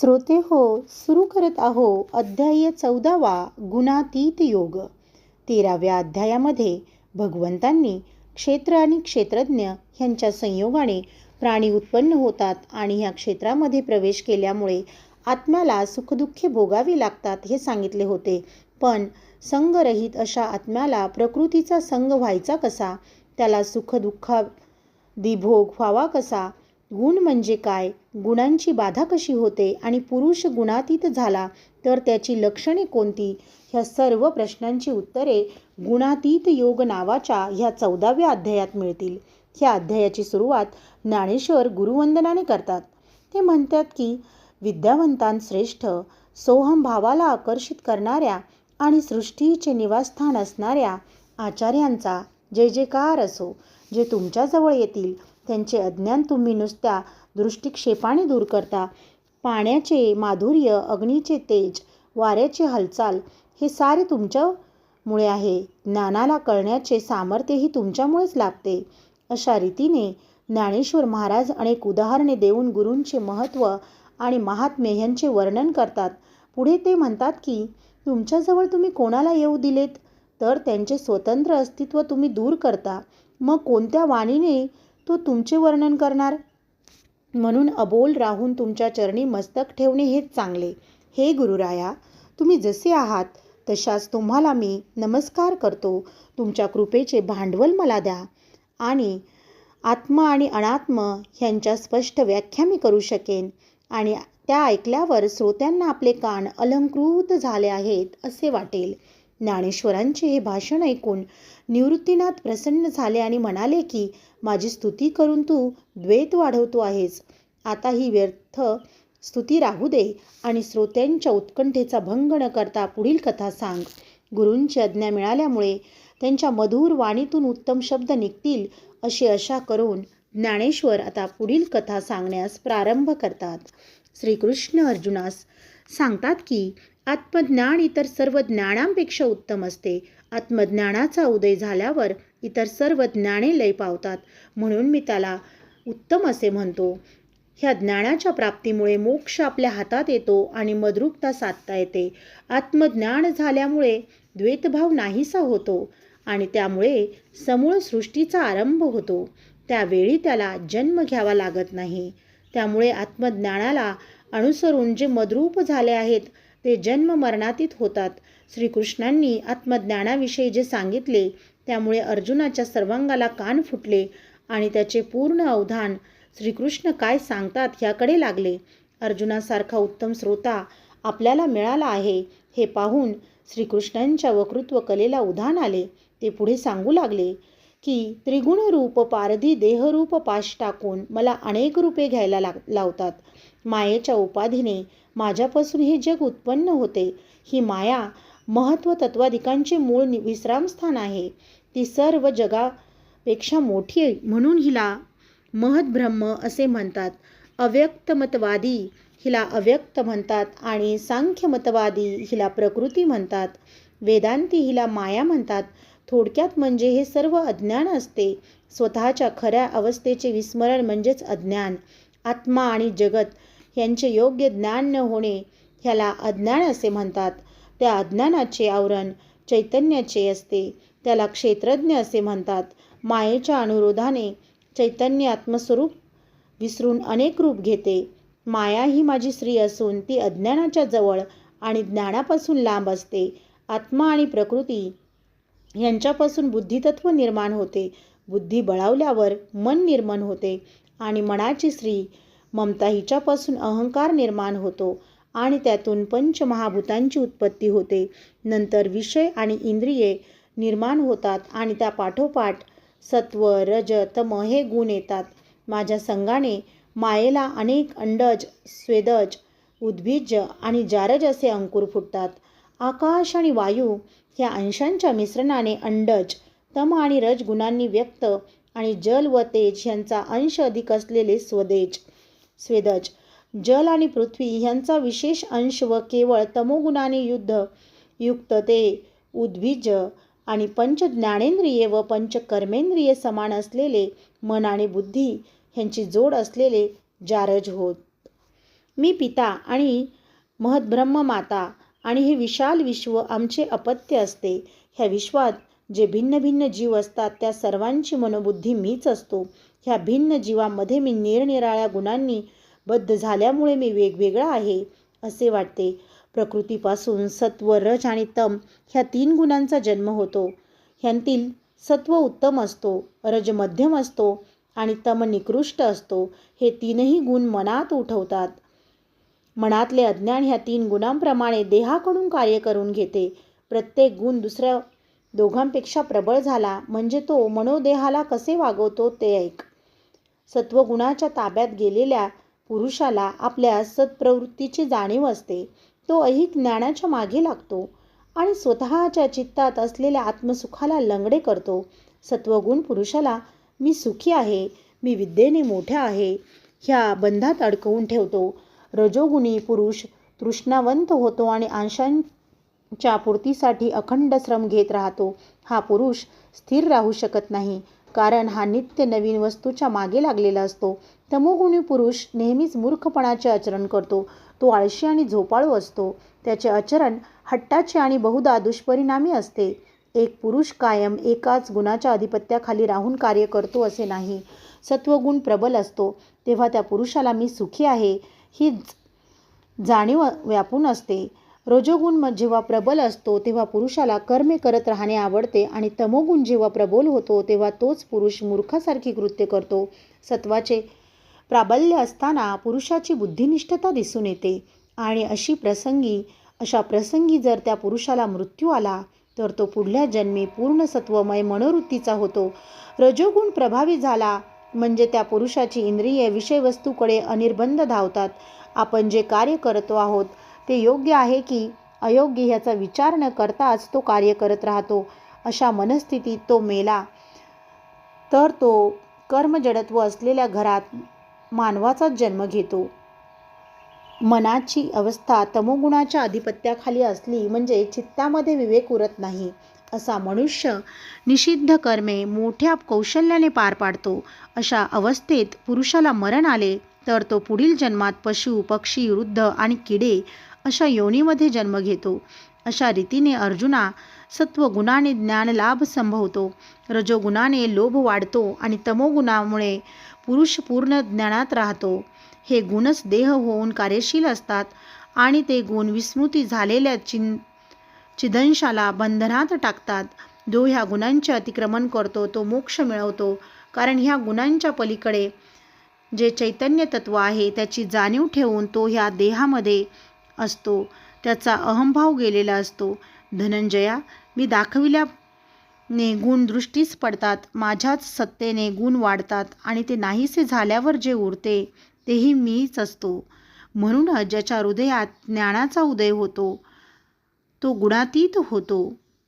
श्रोते हो सुरू करत आहो अध्याय चौदावा गुणातीत योग. तेराव्या अध्यायामध्ये भगवंतांनी क्षेत्र आणि क्षेत्रज्ञ ह्यांच्या संयोगाने प्राणी उत्पन्न होतात आणि ह्या क्षेत्रामध्ये प्रवेश केल्यामुळे आत्म्याला सुखदुःखे भोगावी लागतात हे सांगितले होते. पण संगरहित अशा आत्म्याला प्रकृतीचा संग व्हायचा कसा? त्याला सुखदुःखादी भोग व्हावा कसा? गुण म्हणजे काय? गुणांची बाधा कशी होते आणि पुरुष गुणातीत झाला तर त्याची लक्षणे कोणती? ह्या सर्व प्रश्नांची उत्तरे गुणातीत योग नावाच्या ह्या चौदाव्या अध्यायात मिळतील. ह्या अध्यायाची सुरुवात ज्ञानेश्वर गुरुवंदनाने करतात. ते म्हणतात की विद्यावंतान श्रेष्ठ सोहम भावाला आकर्षित करणाऱ्या आणि सृष्टीचे निवासस्थान असणाऱ्या आचार्यांचा जय जयकार असो जे तुमच्याजवळ येतील त्यांचे अज्ञान तुम्ही नुसत्या दृष्टिक्षेपाने दूर करता. पाण्याचे माधुर्य अग्नीचे तेज वाऱ्याची हालचाल हे सारे तुमच्यामुळे आहे. ज्ञानाला कळण्याचे सामर्थ्यही तुमच्यामुळेच लाभते. अशा रीतीने ज्ञानेश्वर महाराज अनेक उदाहरणे देऊन गुरूंचे महत्त्व आणि महात्म्य ह्यांचे वर्णन करतात. पुढे ते म्हणतात की तुमच्याजवळ तुम्ही कोणाला येऊ दिलेत? तर त्यांचे स्वतंत्र अस्तित्व तुम्ही दूर करता. मग कोणत्या वाणीने तो तुमचे वर्णन करणार? म्हणून अबोल राहून तुमच्या चरणी मस्तक ठेवणे हेच चांगले. हे गुरुराया तुम्ही जसे आहात तशाच तुम्हाला मी नमस्कार करतो. तुमच्या कृपेचे भांडवल मला द्या. आणि आत्मा आणि अनात्म ह्यांच्या स्पष्ट व्याख्या मी करू शकेन. आणि त्या ऐकल्यावर श्रोत्यांना आपले कान अलंकृत झाले आहेत असे वाटेल. ज्ञानेश्वरांचे हे भाषण ऐकून निवृत्तीनाथ प्रसन्न झाले आणि म्हणाले की माझी स्तुती करून तू द्वैत वाढवतो आहेस. आता ही व्यर्थ स्तुती राहू दे आणि श्रोत्यांच्या उत्कंठेचा भंग न करता पुढील कथा सांग. गुरूंची आज्ञा मिळाल्यामुळे त्यांच्या मधुर वाणीतून उत्तम शब्द निघतील अशी आशा करून ज्ञानेश्वर आता पुढील कथा सांगण्यास प्रारंभ करतात. श्रीकृष्ण अर्जुनास सांगतात की आत्मज्ञान इतर सर्व ज्ञानांपेक्षा उत्तम असते. आत्मज्ञानाचा उदय झाल्यावर इतर सर्व ज्ञाने लय पावतात. म्हणून मी त्याला उत्तम असे म्हणतो ह्या ज्ञानाच्या प्राप्तीमुळे मोक्ष आपल्या हातात येतो आणि मद्रुपता साधता येते. आत्मज्ञान झाल्यामुळे द्वेतभाव नाहीसा होतो आणि त्यामुळे समूळ सृष्टीचा आरंभ होतो. त्यावेळी त्याला जन्म घ्यावा लागत नाही. त्यामुळे आत्मज्ञानाला अनुसरून जे मद्रूप झाले आहेत ते जन्म मरणातीत होतात. श्रीकृष्णांनी आत्मज्ञानाविषयी जे सांगितले त्यामुळे अर्जुनाच्या सर्वांगाला कान फुटले आणि त्याचे पूर्ण अवधान श्रीकृष्ण काय सांगतात ह्याकडे लागले. अर्जुनासारखा उत्तम श्रोता आपल्याला मिळाला आहे हे पाहून श्रीकृष्णांच्या वक्तृत्व कलेला उधाण आले. ते पुढे सांगू लागले की त्रिगुण रूप पारधी देहरूप पाश टाकून मला अनेक रूपे घ्यायला लाग लावतात. मायेच्या उपाधीने माझ्यापासून हे जग उत्पन्न होते. ही माया महत्त्व तत्वाधिकांचे मूळ विश्रामस्थान आहे. ती सर्व जगापेक्षा मोठी आहे म्हणून हिला महद्ब्रह्म असे म्हणतात. अव्यक्तमतवादी हिला अव्यक्त म्हणतात आणि सांख्यमतवादी हिला प्रकृती म्हणतात. वेदांती हिला माया म्हणतात. थोडक्यात म्हणजे हे सर्व अज्ञान असते. स्वतःच्या खऱ्या अवस्थेचे विस्मरण म्हणजेच अज्ञान. आत्मा आणि जगत यांचे योग्य ज्ञान न होणे ह्याला अज्ञान असे म्हणतात. त्या अज्ञानाचे आवरण चैतन्याचे असते. त्याला क्षेत्रज्ञ असे म्हणतात. मायेच्या अनुरोधाने चैतन्य आत्मस्वरूप विसरून अनेक रूप घेते. माया ही माझी स्त्री असून ती अज्ञानाच्या जवळ आणि ज्ञानापासून लांब असते. आत्मा आणि प्रकृती यांच्यापासून बुद्धितत्व निर्माण होते. बुद्धी बळावल्यावर मन निर्माण होते आणि मनाची स्त्री ममता हिच्यापासून अहंकार निर्माण होतो आणि त्यातून पंचमहाभूतांची उत्पत्ती होते. नंतर विषय आणि इंद्रिये निर्माण होतात आणि त्या पाठोपाठ सत्व रज तम हे गुण येतात. माझ्या संघाने मायेला अनेक अंडज स्वेदज उद्भिज आणि जारज असे अंकुर फुटतात. आकाश आणि वायू ह्या अंशांच्या मिश्रणाने अंडज तम आणि रज गुणांनी व्यक्त आणि जल व तेज ह्यांचा अंश अधिक असलेले स्वदेज. स्वेदज जल आणि पृथ्वी ह्यांचा विशेष अंश व केवळ तमोगुणाने युद्ध युक्त ते उद्भिज आणि पंच ज्ञानेंद्रिये व पंच कर्मेंद्रिये समान असलेले मन आणि बुद्धी ह्यांची जोड असलेले जारज होत. मी पिता आणि महद्ब्रह्म माता आणि हे विशाल विश्व आमचे अपत्य असते. ह्या विश्वात जे भिन्न भिन्न जीव असतात त्या सर्वांची मनोबुद्धी मीच असतो. ह्या भिन्न जीवामध्ये मी निरनिराळ्या गुणांनी बद्ध झाल्यामुळे मी वेगवेगळा आहे असे वाटते. प्रकृतीपासून सत्व रज आणि तम ह्या तीन गुणांचा जन्म होतो. ह्यांतील सत्व उत्तम असतो रज मध्यम असतो आणि तम निकृष्ट असतो. हे तीनही गुण मनात उठवतात. मनातले अज्ञान ह्या तीन गुणांप्रमाणे देहाकडून कार्य करून घेते. प्रत्येक गुण दुसऱ्या दोघांपेक्षा प्रबळ झाला म्हणजे तो मनोदेहाला कसे वागवतो ते ऐक. सत्वगुणाच्या ताब्यात गेलेल्या पुरुषाला आपल्या सत्प्रवृत्तीची जाणीव असते. तो अहिक ज्ञानाच्या मागे लागतो आणि स्वतःच्या चित्तात असलेल्या आत्मसुखाला लंगडे करतो. सत्वगुण पुरुषाला मी सुखी आहे मी विद्येने मोठ्या आहे ह्या बंधात अडकवून ठेवतो. रजोगुणी पुरुष तृष्णावंत होतो आणि अंशांच्या पूर्तीसाठी अखंड श्रम घेत राहतो. हा पुरुष स्थिर राहू शकत नाही कारण हा नित्य नवीन वस्तूच्या मागे लागलेला असतो. तमोगुणी पुरुष नेहमीच मूर्खपणाचे आचरण करतो. तो आळशी आणि झोपाळू असतो. त्याचे आचरण हट्टाचे आणि बहुधा दुष्परिणामी असते. एक पुरुष कायम एकाच गुणाच्या अधिपत्याखाली राहून कार्य करतो असे नाही. सत्वगुण प्रबल असतो. तेव्हा त्या पुरुषाला मी सुखी आहे. ही जाणीव व्यापून असते. रजोगुण जेव्हा प्रबल असतो तेव्हा पुरुषाला कर्मे करत राहणे आवडते आणि तमोगुण जेव्हा प्रबल होतो तेव्हा तोच पुरुष मूर्खासारखी कृत्य करतो. सत्वाचे प्राबल्य असताना पुरुषाची बुद्धिनिष्ठता दिसून येते आणि अशी प्रसंगी अशा प्रसंगी जर त्या पुरुषाला मृत्यू आला तर तो पुढल्या जन्मी पूर्ण सत्वमय मनोवृत्तीचा होतो. रजोगुण प्रभावी झाला म्हणजे त्या पुरुषाची इंद्रिये विषयवस्तूकडे अनिर्बंध धावतात. आपण जे कार्य करतो आहोत ते योग्य आहे की अयोग्य ह्याचा विचार न करताच तो कार्य करत राहतो अशा मनस्थितीत तो मेला. तर तो कर्मजडत्व असलेल्या घरात मानवाचाच जन्म घेतो. मनाची अवस्था तमोगुणाच्या अधिपत्याखाली असली म्हणजे चित्तामध्ये विवेक उरत नाही. असा मनुष्य निषिद्ध कर्मे मोठ्या कौशल्याने पार पाडतो. अशा अवस्थेत पुरुषाला मरण आले तर तो पुढील जन्मात पशु पक्षी वृद्ध आणि किडे अशा योनीमध्ये जन्म घेतो. अशा रीतीने अर्जुना सत्वगुणाने ज्ञानलाभ संभवतो. रजोगुणाने लोभ वाढतो आणि तमोगुणामुळे पुरुष पूर्ण ज्ञानात राहतो. हे गुणच देह होऊन कार्यशील असतात आणि ते गुण विस्मृती झालेल्या चिन चिदंशाला बंधनात टाकतात. जो ह्या गुणांचे अतिक्रमण करतो तो मोक्ष मिळवतो. कारण ह्या गुणांच्या पलीकडे जे चैतन्य तत्व आहे त्याची जाणीव ठेवून तो ह्या देहामध्ये असतो. त्याचा अहंभाव गेलेला असतो. धनंजया मी दाखविल्याने गुण दृष्टीस पडतात माझ्याच सत्तेने गुण वाढतात आणि ते नाहीसे झाल्यावर जे उरते तेही मीच असतो. म्हणूनच ज्याच्या हृदयात ज्ञानाचा उदय होतो तो गुणातीत होतो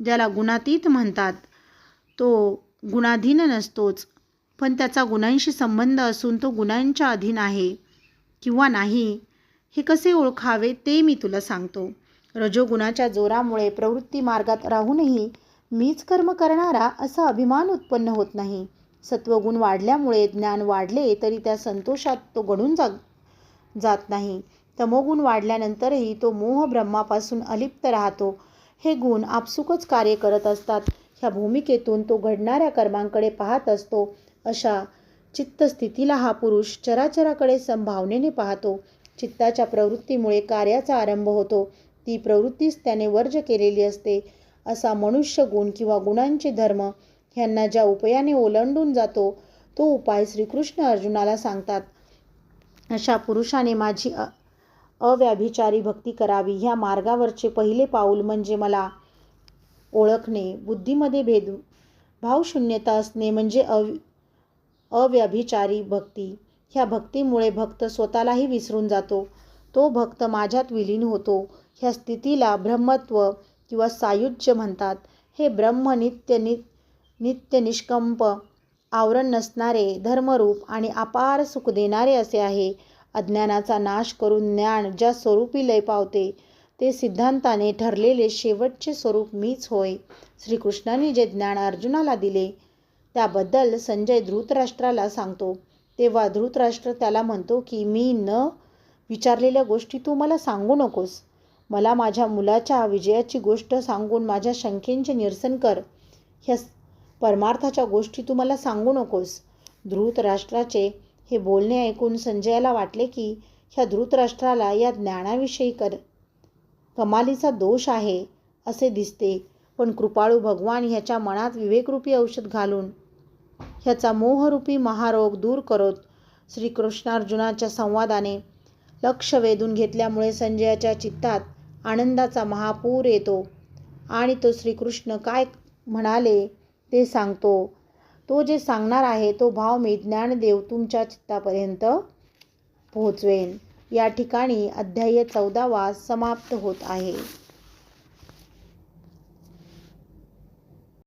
ज्याला गुणातीत म्हणतात. तो गुणाधीन नसतोच पण त्याचा गुणांशी संबंध असून तो गुणांच्या अधीन आहे किंवा नाही हे कसे ओळखावे ते मी तुला सांगतो. रजोगुणाच्या जोरामुळे प्रवृत्ती मार्गात राहूनही मीच कर्म करणारा असा अभिमान उत्पन्न होत नाही. सत्वगुण वाढल्यामुळे ज्ञान वाढले तरी त्या संतोषात तो घडून जा जात नाही. तमोगुण वाढल्यानंतरही तो मोह ब्रह्मापासून अलिप्त राहतो. हे गुण आपसुकच कार्य करत असतात. ह्या भूमिकेतून तो घडणाऱ्या कर्मांकडे पाहत असतो. अशा चित्तस्थितीला हा पुरुष चराचराकडे संभावनेने पाहतो. चित्ताच्या प्रवृत्तीमुळे कार्याचा आरंभ होतो. ती प्रवृत्तीच त्याने वर्ज केलेली असते. असा मनुष्य गुण किंवा गुणांचे धर्म ह्यांना ज्या उपायाने ओलांडून जातो तो उपाय श्रीकृष्ण अर्जुनाला सांगतात. अशा पुरुषाने माझी अव्याभिचारी भक्ती करावी ह्या मार्गावरचे पहिले पाऊल म्हणजे मला ओळखणे बुद्धीमध्ये भेद भावशून्यता असणे म्हणजे अव अव्यभिचारी भक्ती. ह्या भक्तीमुळे भक्त स्वतःलाही विसरून जातो. तो भक्त माझ्यात विलीन होतो. ह्या स्थितीला ब्रह्मत्व किंवा सायुज्य म्हणतात. हे ब्रह्म नित्य नि नित्य निष्कंप आवरण नसणारे धर्मरूप आणि अपार सुख देणारे असे आहे. अज्ञानाचा नाश करून ज्ञान ज्या स्वरूपी लय पावते ते सिद्धांताने ठरलेले शेवटचे स्वरूप मीच होय. श्रीकृष्णाने जे ज्ञान अर्जुनाला दिले त्याबद्दल संजय धृतराष्ट्राला सांगतो. तेव्हा धृतराष्ट्र त्याला म्हणतो की मी न विचारलेल्या गोष्टी तू मला सांगू नकोस. मला माझ्या मुलाच्या विजयाची गोष्ट सांगून माझ्या शंकेचे निरसन कर. ह्या परमार्थाच्या गोष्टी तू मला सांगू नकोस. धृतराष्ट्राचे हे बोलणे ऐकून संजयाला वाटले की ह्या धृतराष्ट्राला या ज्ञानाविषयी कर कमालीचा दोष आहे असे दिसते. पण कृपाळू भगवान ह्याच्या मनात विवेकरूपी औषध घालून ह्याचा मोहरूपी महारोग दूर करत श्रीकृष्णार्जुनाच्या संवादाने लक्ष वेधून घेतल्यामुळे संजयाच्या चित्तात आनंदाचा महापूर येतो आणि तो श्रीकृष्ण काय म्हणाले ते सांगतो. तो जे सांगणार आहे तो भाव मी ज्ञानदेव तुमच्या चित्तापर्यंत पोहोचवेन. या ठिकाणी अध्याय चौदावा समाप्त होत आहे.